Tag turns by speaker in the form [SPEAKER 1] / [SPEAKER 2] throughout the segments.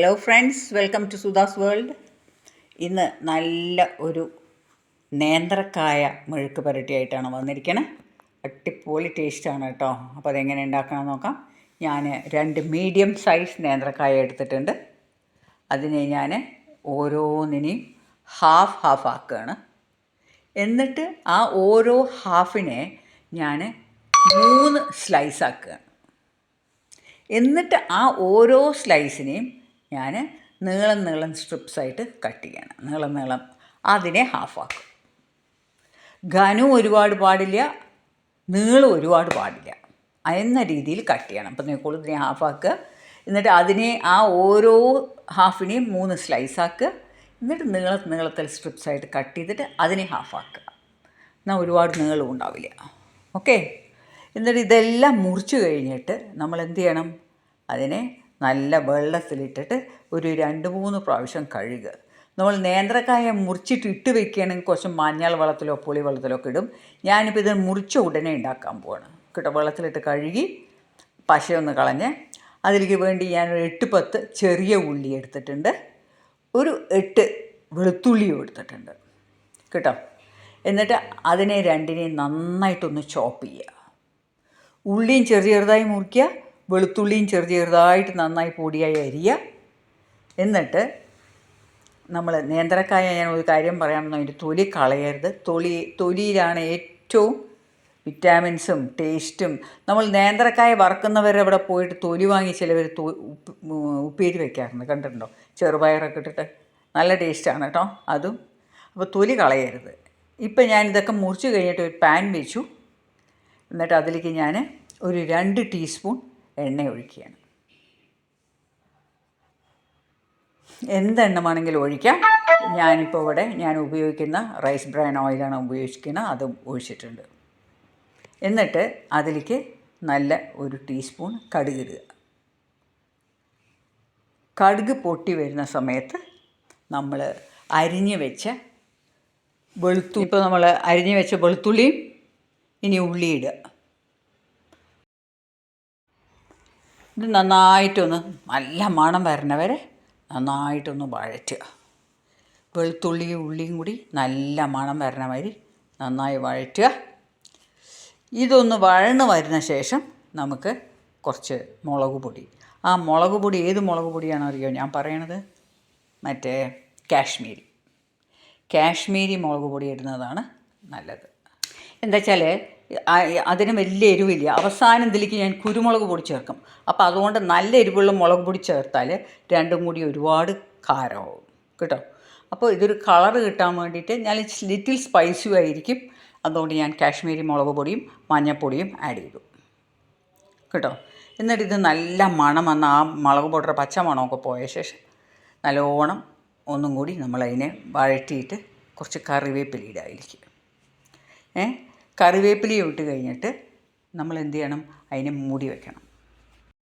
[SPEAKER 1] Hello friends welcome to Sudha's world ഇന്ന് നല്ല ഒരു നേന്ത്രക്കായ മെഴുക്ക് പുരട്ടിയായിട്ടാണ് വന്നിരിക്കുന്നത് അടിപൊളി ടേസ്റ്റാണ് കേട്ടോ. അപ്പോൾ അതെങ്ങനെ ഉണ്ടാക്കണം നോക്കാം. ഞാൻ രണ്ട് മീഡിയം സൈസ് നേന്ത്രക്കായ എടുത്തിട്ടുണ്ട്. അതിനെ ഞാൻ ഓരോന്നിനെയും ഹാഫ് ഹാഫ് ആക്കുകയാണ്. എന്നിട്ട് ആ ഓരോ ഹാഫിനെ ഞാൻ മൂന്ന് സ്ലൈസ് ആക്കുകയാണ്. എന്നിട്ട് ആ ഓരോ സ്ലൈസിനെയും ഞാൻ നീളം നീളം സ്ട്രിപ്സായിട്ട് കട്ട് ചെയ്യണം. നീളം നീളം. അതിനെ ഹാഫാക്കും ഘനം ഒരുപാട് പാടില്ല നീളം ഒരുപാട് പാടില്ല. എന്ന രീതിയിൽ കട്ട് ചെയ്യണം. അപ്പം നോക്കോളൂ ഇതിനെ ഹാഫാക്കുക എന്നിട്ട് അതിനെ ആ ഓരോ ഹാഫിനെയും മൂന്ന് സ്ലൈസ് ആക്കുക. എന്നിട്ട് നീള നീളത്തിൽ സ്ട്രിപ്സായിട്ട് കട്ട് ചെയ്തിട്ട് അതിനെ ഹാഫാക്കുക എന്നാൽ ഒരുപാട് നീളം ഉണ്ടാവില്ല. ഓക്കെ എന്നിട്ട് ഇതെല്ലാം മുറിച്ച് കഴിഞ്ഞിട്ട് നമ്മൾ എന്ത് ചെയ്യണം? അതിനെ നല്ല വെള്ളത്തിലിട്ടിട്ട് ഒരു രണ്ട് മൂന്ന് പ്രാവശ്യം കഴുകുക. നമ്മൾ നേന്ത്രക്കായ മുറിച്ചിട്ട് ഇട്ട് വെക്കുകയാണെങ്കിൽ കുറച്ച് മഞ്ഞൾ വെള്ളത്തിലോ പുളി വെള്ളത്തിലോ ഒക്കെ ഇടും. ഞാനിപ്പോൾ ഇത് മുറിച്ച ഉടനെ ഉണ്ടാക്കാൻ പോവാണ്. കേട്ടോ വെള്ളത്തിലിട്ട് കഴുകി പശയൊന്ന് കളഞ്ഞ് അതിലേക്ക് വേണ്ടി ഞാൻ എട്ട് പത്ത് ചെറിയ ഉള്ളി എടുത്തിട്ടുണ്ട്. ഒരു എട്ട് വെളുത്തുള്ളിയും എടുത്തിട്ടുണ്ട്. കേട്ടോ എന്നിട്ട് അതിനെ രണ്ടിനെയും നന്നായിട്ടൊന്ന് ചോപ്പ് ചെയ്യുക. ഉള്ളിയും ചെറിയ ചെറുതായി മുറിക്കുക. വെളുത്തുള്ളിയും ചെറു ചെറുതായിട്ട് നന്നായി പൊടിയായി അരിയുക എന്നിട്ട് നമ്മൾ നേന്ത്രക്കായ ഞാൻ ഒരു കാര്യം പറയാമെന്ന് അതിന്റെ തൊലി കളയരുത്. തൊലി തൊലിയിലാണ് ഏറ്റവും വിറ്റാമിൻസും ടേസ്റ്റും. നമ്മൾ നേന്ത്രക്കായ വറക്കുന്നവരെ അവിടെ പോയിട്ട് തൊലി വാങ്ങി ചിലവർ ഉപ്പേരി വയ്ക്കാറുണ്ട് കണ്ടിട്ടുണ്ടോ? ചെറുപയറൊക്കെ ഇട്ടിട്ട്. നല്ല ടേസ്റ്റാണ് കേട്ടോ അതും. അപ്പോൾ തൊലി കളയരുത്. ഇപ്പം ഞാൻ ഇതൊക്കെ മുറിച്ച് കഴിഞ്ഞിട്ട് ഒരു പാൻ വെച്ചു. എന്നിട്ട് അതിലേക്ക് ഞാൻ ഒരു രണ്ട് ടീസ്പൂൺ എണ്ണ ഒഴിക്കുകയാണ്. എന്തെണ്ണമാണെങ്കിലും ഒഴിക്കാം. ഞാനിപ്പോൾ ഇവിടെ ഞാൻ ഉപയോഗിക്കുന്ന റൈസ് ബ്രാൻ ഓയിലാണ് ഉപയോഗിക്കുന്നത്. അതും ഒഴിച്ചിട്ടുണ്ട്. എന്നിട്ട് അതിലേക്ക് നല്ല ഒരു ടീസ്പൂൺ കടുക് ഇടുക. കടുക് പൊട്ടി വരുന്ന സമയത്ത് നമ്മൾ അരിഞ്ഞ് വെച്ച വെളുത്തു ഇപ്പോൾ നമ്മൾ അരിഞ്ഞ് വെച്ച വെളുത്തുള്ളിയും ഇനി ഉള്ളി ഇത് നന്നായിട്ടൊന്ന് നല്ല മണം വരണവരെ നന്നായിട്ടൊന്ന് വഴറ്റുക. വെളുത്തുള്ളിയും ഉള്ളിയും കൂടി നല്ല മണം വരണ മാതിരി നന്നായി വഴറ്റുക. ഇതൊന്ന് വഴന്ന് വരുന്ന ശേഷം നമുക്ക് കുറച്ച് മുളക് പൊടി. ആ മുളക് പൊടി ഏത് മുളക് പൊടിയാണോ അറിയോ? ഞാൻ പറയണത് മറ്റേ കാശ്മീരി. കാശ്മീരി മുളക് പൊടി ഇടുന്നതാണ് നല്ലത്. എന്താ വെച്ചാൽ അതിന് വലിയ എരിവില്ല. അവസാനം ഇതിലേക്ക് ഞാൻ കുരുമുളക് പൊടി ചേർക്കും. അപ്പോൾ അതുകൊണ്ട് നല്ല എരിവുള്ള മുളക് പൊടി ചേർത്താൽ രണ്ടും കൂടി ഒരുപാട് കാരമാവും കേട്ടോ? അപ്പോൾ ഇതൊരു കളർ കിട്ടാൻ വേണ്ടിയിട്ട് ഞാൻ ലിറ്റിൽ സ്പൈസി ആയിരിക്കും. അതുകൊണ്ട് ഞാൻ കാശ്മീരി മുളക് പൊടിയും മഞ്ഞൾപ്പൊടിയും ആഡ് ചെയ്തു. കേട്ടോ? എന്നിട്ട് ഇത് നല്ല മണം വന്ന ആ മുളക് പൊടിയുടെ പച്ച മണമൊക്കെ പോയ ശേഷം നല്ലോണം ഒന്നും കൂടി നമ്മളതിനെ വഴറ്റിയിട്ട് കുറച്ച് കറിവേപ്പില ഇടാതിരിക്കും ഏ? കറിവേപ്പിലയും ഇട്ട് കഴിഞ്ഞിട്ട് നമ്മൾ എന്ത് ചെയ്യണം? അതിനെ മൂടി വെക്കണം.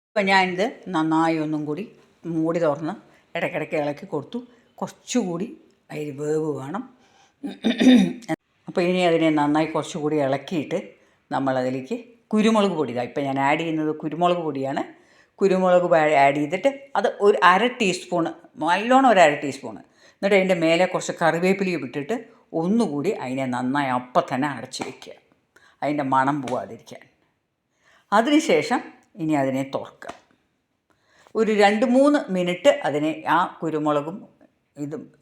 [SPEAKER 1] അപ്പോൾ ഞാനിത് നന്നായി ഒന്നും കൂടി മൂടി തുറന്ന് ഇടയ്ക്കിടയ്ക്ക് ഇളക്കി കൊടുത്തു. കുറച്ചുകൂടി അതിൽ വേവ് വേണം. അപ്പോൾ ഇനി അതിനെ നന്നായി കുറച്ചുകൂടി ഇളക്കിയിട്ട് നമ്മളതിലേക്ക് കുരുമുളക് പൊടി. ഇതാ ഇപ്പം ഞാൻ ആഡ് ചെയ്യുന്നത് കുരുമുളക് പൊടിയാണ്. കുരുമുളക് ആഡ് ചെയ്തിട്ട് അത് ഒരു അര ടീസ്പൂണ് നല്ലോണം ഒരു അര ടീസ്പൂണ് എന്നിട്ട് അതിന്റെ മേലെ കുറച്ച് കറിവേപ്പിലയും ഇട്ടിട്ട് ഒന്നുകൂടി അതിനെ നന്നായി അപ്പം തന്നെ അടച്ച് വയ്ക്കുക അതിന്റെ മണം പോവാതിരിക്കാൻ. അതിനുശേഷം ഇനി അതിനെ തുറക്കുക. ഒരു രണ്ട് മൂന്ന് മിനിറ്റ് അതിനെ ആ കുരുമുളകും ഇതും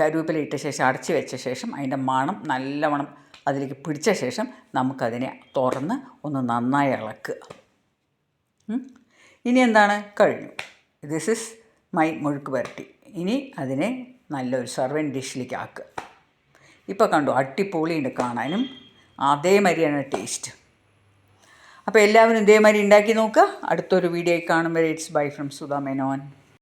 [SPEAKER 1] കരുവേപ്പില ഇട്ട ശേഷം അടച്ച് വെച്ച ശേഷം അതിന്റെ മണം നല്ലവണ്ണം അതിലേക്ക് പിടിച്ച ശേഷം നമുക്കതിനെ തുറന്ന് ഒന്ന് നന്നായി ഇളക്കുക. ഇനി എന്താണ്? കഴിഞ്ഞു. ദിസ് ഇസ് മൈ മുഴുക്ക് പുരട്ടി. ഇനി അതിനെ നല്ലൊരു സർവൻ ഡിഷിലേക്ക് ആക്കുക ഇപ്പോൾ കണ്ടു അട്ടിപ്പൊളിയുണ്ട് കാണാനും. അതേമാതിരിയാണ് ടേസ്റ്റ് അപ്പോൾ എല്ലാവരും ഇതേമാതിരി ഉണ്ടാക്കി നോക്കുക അടുത്തൊരു വീഡിയോ കാണുമ്പോൾ it's bye from Sudha Menon